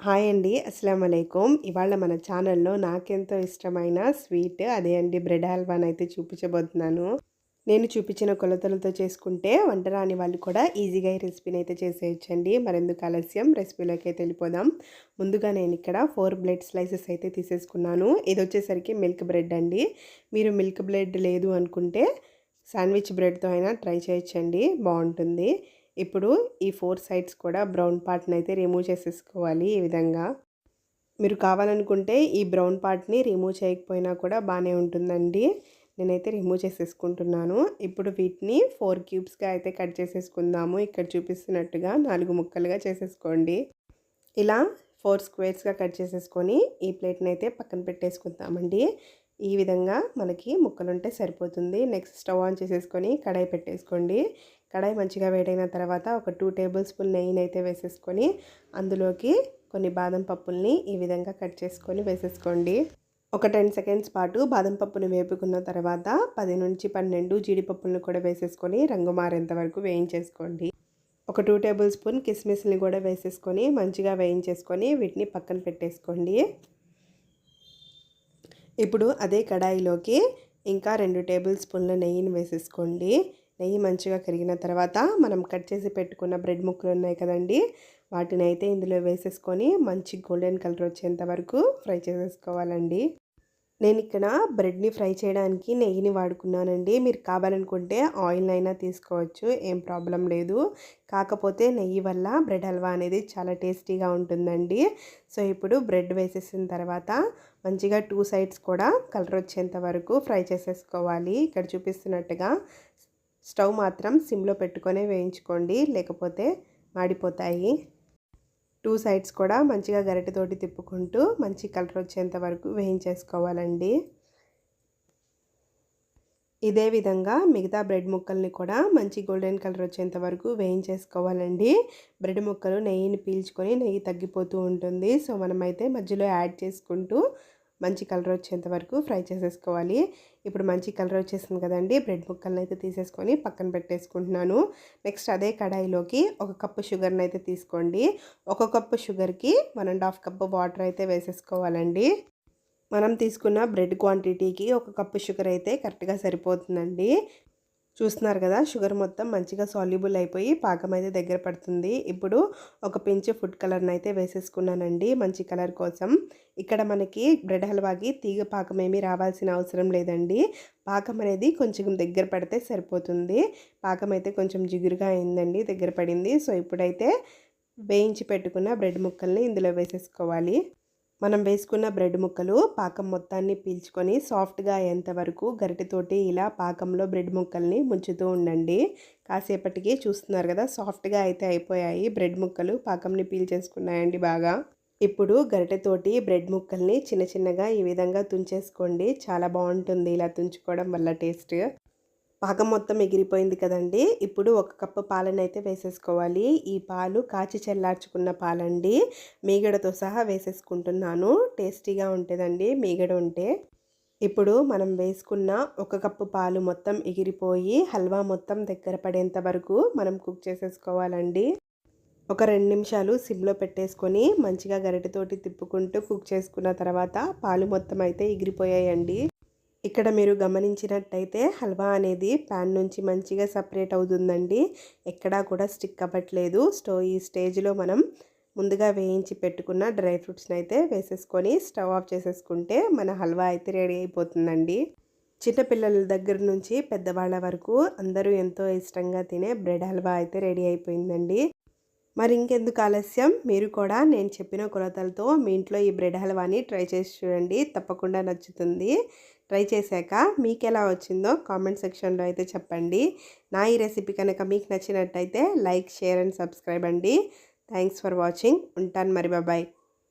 Hi అండి. అస్సలం అయికం ఇవాళ మన ఛానల్లో నాకెంతో ఇష్టమైన స్వీట్ అదే అండి బ్రెడ్ హల్వాని అయితే చూపించబోతున్నాను. నేను చూపించిన కొలతలతో చేసుకుంటే వంట రాని వాళ్ళు కూడా ఈజీగా ఈ రెసిపీని అయితే చేసేయచ్చండి. మరెందుకు ఆలస్యం? రెసిపీలోకి అయితే వెళ్ళిపోదాం. ముందుగా నేను ఇక్కడ ఫోర్ బ్రెడ్ స్లైసెస్ అయితే తీసేసుకున్నాను. ఇది వచ్చేసరికి మిల్క్ బ్రెడ్ అండి. మీరు మిల్క్ బ్రెడ్ లేదు అనుకుంటే శాండ్విచ్ బ్రెడ్తో అయినా ట్రై చేయొచ్చండి. బాగుంటుంది. ఇప్పుడు ఈ ఫోర్ సైడ్స్ కూడా బ్రౌన్ పార్ట్ని అయితే రిమూవ్ చేసేసుకోవాలి ఈ విధంగా. మీరు కావాలనుకుంటే ఈ బ్రౌన్ పార్ట్ని రిమూవ్ చేయకపోయినా కూడా బాగానే ఉంటుందండి. నేనైతే రిమూవ్ చేసేసుకుంటున్నాను. ఇప్పుడు వీటిని ఫోర్ క్యూబ్స్గా అయితే కట్ చేసేసుకుందాము. ఇక్కడ చూపిస్తున్నట్టుగా నాలుగు ముక్కలుగా చేసేసుకోండి. ఇలా ఫోర్ స్క్వేర్స్గా కట్ చేసేసుకొని ఈ ప్లేట్ని అయితే పక్కన పెట్టేసుకుందామండి. ఈ విధంగా మనకి ముక్కలు ఉంటే సరిపోతుంది. నెక్స్ట్ స్టవ్ ఆన్ చేసేసుకొని కడాయి పెట్టేసుకోండి. కడాయి మంచిగా వేడైన తర్వాత ఒక టూ టేబుల్ స్పూన్ నెయ్యిని అయితే వేసేసుకొని అందులోకి కొన్ని బాదం పప్పుల్ని ఈ విధంగా కట్ చేసుకొని వేసేసుకోండి. ఒక టెన్ సెకండ్స్ పాటు బాదం పప్పుని వేపుకున్న తర్వాత పది నుంచి పన్నెండు జీడిపప్పులను కూడా వేసేసుకొని రంగు మారేంత వరకు వేయించేసుకోండి. ఒక టూ టేబుల్ స్పూన్ కిస్మిస్ని కూడా వేసేసుకొని మంచిగా వేయించేసుకొని వీటిని పక్కన పెట్టేసుకోండి. ఇప్పుడు అదే కడాయిలోకి ఇంకా రెండు టేబుల్ స్పూన్ల నెయ్యిని వేసేసుకోండి. నెయ్యి మంచిగా కరిగిన తర్వాత మనం కట్ చేసి పెట్టుకున్న బ్రెడ్ ముక్కలు ఉన్నాయి కదండి వాటిని అయితే ఇందులో వేసేసుకొని మంచి గోల్డెన్ కలర్ వచ్చేంత వరకు ఫ్రై చేసేసుకోవాలండి. నేను ఇక్కడ బ్రెడ్ని ఫ్రై చేయడానికి నెయ్యిని వాడుకున్నానండి. మీరు కావాలనుకుంటే ఆయిల్ అయినా తీసుకోవచ్చు ఏం ప్రాబ్లం లేదు. కాకపోతే నెయ్యి వల్ల బ్రెడ్ హల్వా అనేది చాలా టేస్టీగా ఉంటుందండి. సో ఇప్పుడు బ్రెడ్ వేసేసిన తర్వాత మంచిగా టూ సైడ్స్ కూడా కలర్ వచ్చేంత వరకు ఫ్రై చేసేసుకోవాలి. ఇక్కడ చూపిస్తున్నట్టుగా స్టవ్ మాత్రం సిమ్లో పెట్టుకొనే వేయించుకోండి లేకపోతే మాడిపోతాయి. టూ సైడ్స్ కూడా మంచిగా గరిటెతోటి తిప్పుకుంటూ మంచి కలర్ వచ్చేంత వరకు వేయించేసుకోవాలండి. ఇదే విధంగా మిగతా బ్రెడ్ ముక్కల్ని కూడా మంచి గోల్డెన్ కలర్ వచ్చేంత వరకు వేయించేసుకోవాలండి. బ్రెడ్ ముక్కలు నెయ్యిని పీల్చుకొని నెయ్యి తగ్గిపోతూ ఉంటుంది. సో మనమైతే మధ్యలో యాడ్ చేసుకుంటూ మంచి కలర్ వచ్చేంత వరకు ఫ్రై చేసేసుకోవాలి. ఇప్పుడు మంచి కలర్ వచ్చేసింది కదండి. బ్రెడ్ ముక్కలను అయితే తీసేసుకొని పక్కన పెట్టేసుకుంటున్నాను. నెక్స్ట్ అదే కడాయిలోకి ఒక కప్పు షుగర్ని అయితే తీసుకోండి. ఒక కప్పు షుగర్కి one and half cup water అయితే వేసేసుకోవాలండి. మనం తీసుకున్న బ్రెడ్ క్వాంటిటీకి ఒక కప్పు షుగర్ అయితే కరెక్ట్గా సరిపోతుందండి. చూస్తున్నారు కదా షుగర్ మొత్తం మంచిగా సాల్యుబుల్ అయిపోయి పాకం అయితే దగ్గర పడుతుంది. ఇప్పుడు ఒక పించ్ ఫుడ్ కలర్ని అయితే వేసేసుకున్నానండి మంచి కలర్ కోసం. ఇక్కడ మనకి బ్రెడ్ హల్వాకి తీగ పాకం ఏమీ రావాల్సిన అవసరం లేదండి. పాకం అనేది కొంచెం దగ్గర పడితే సరిపోతుంది. పాకం అయితే కొంచెం జిగురుగా అయిందండి దగ్గర పడింది. సో ఇప్పుడైతే వేయించి పెట్టుకున్న బ్రెడ్ ముక్కల్ని ఇందులో వేసేసుకోవాలి. మనం వేసుకున్న బ్రెడ్ ముక్కలు పాకం మొత్తాన్ని పీల్చుకొని సాఫ్ట్గా అయ్యేంతవరకు గరిటెతోటి ఇలా పాకంలో బ్రెడ్ ముక్కల్ని ముంచుతూ ఉండండి. కాసేపటికి చూస్తున్నారు కదా సాఫ్ట్గా అయితే అయిపోయాయి బ్రెడ్ ముక్కలు. పాకంని పీల్చేసుకున్నాయండి బాగా. ఇప్పుడు గరిటెతోటి బ్రెడ్ ముక్కల్ని చిన్న చిన్నగా ఈ విధంగా తుంచేసుకోండి. చాలా బాగుంటుంది ఇలా తుంచుకోవడం వల్ల టేస్ట్. పాకం మొత్తం ఎగిరిపోయింది కదండి. ఇప్పుడు ఒక కప్పు పాలను అయితే వేసేసుకోవాలి. ఈ పాలు కాచి చల్లార్చుకున్న పాలండి. మీగడతో సహా వేసేసుకుంటున్నాను. టేస్టీగా ఉంటుందండి మీగడ ఉంటే. ఇప్పుడు మనం వేసుకున్న ఒక కప్పు పాలు మొత్తం ఎగిరిపోయి హల్వా మొత్తం దగ్గర పడేంత వరకు మనం కుక్ చేసేసుకోవాలండి. ఒక రెండు నిమిషాలు సిమ్లో పెట్టేసుకొని మంచిగా గరిటెతోటి తిప్పుకుంటూ కుక్ చేసుకున్న తర్వాత పాలు మొత్తం అయితే ఎగిరిపోయాయండి. ఇక్కడ మీరు గమనించినట్టయితే హల్వా అనేది ప్యాన్ నుంచి మంచిగా సపరేట్ అవుతుందండి. ఎక్కడా కూడా స్టిక్ అవ్వట్లేదు. స్టో ఈ స్టేజ్లో మనం ముందుగా వేయించి పెట్టుకున్న డ్రై ఫ్రూట్స్ని అయితే వేసేసుకొని స్టవ్ ఆఫ్ చేసేసుకుంటే మన హల్వా అయితే రెడీ అయిపోతుందండి. చిన్నపిల్లల దగ్గర నుంచి పెద్దవాళ్ళ వరకు అందరూ ఎంతో ఇష్టంగా తినే బ్రెడ్ హల్వా అయితే రెడీ అయిపోయిందండి. మరి ఇంకెందుకు ఆలస్యం? మీరు కూడా నేను చెప్పిన కొలతలతో మీ ఇంట్లో ఈ బ్రెడ్ హల్వాని ట్రై చేసి చూడండి. తప్పకుండా నచ్చుతుంది. ట్రై చేశాక మీకు ఎలా వచ్చిందో కామెంట్ సెక్షన్లో అయితే చెప్పండి. నా ఈ రెసిపీ కనుక మీకు నచ్చినట్టయితే లైక్ షేర్ అండ్ సబ్స్క్రైబ్ అండి. Thanks for watching. ఉంటాను మరి. బాబాయ్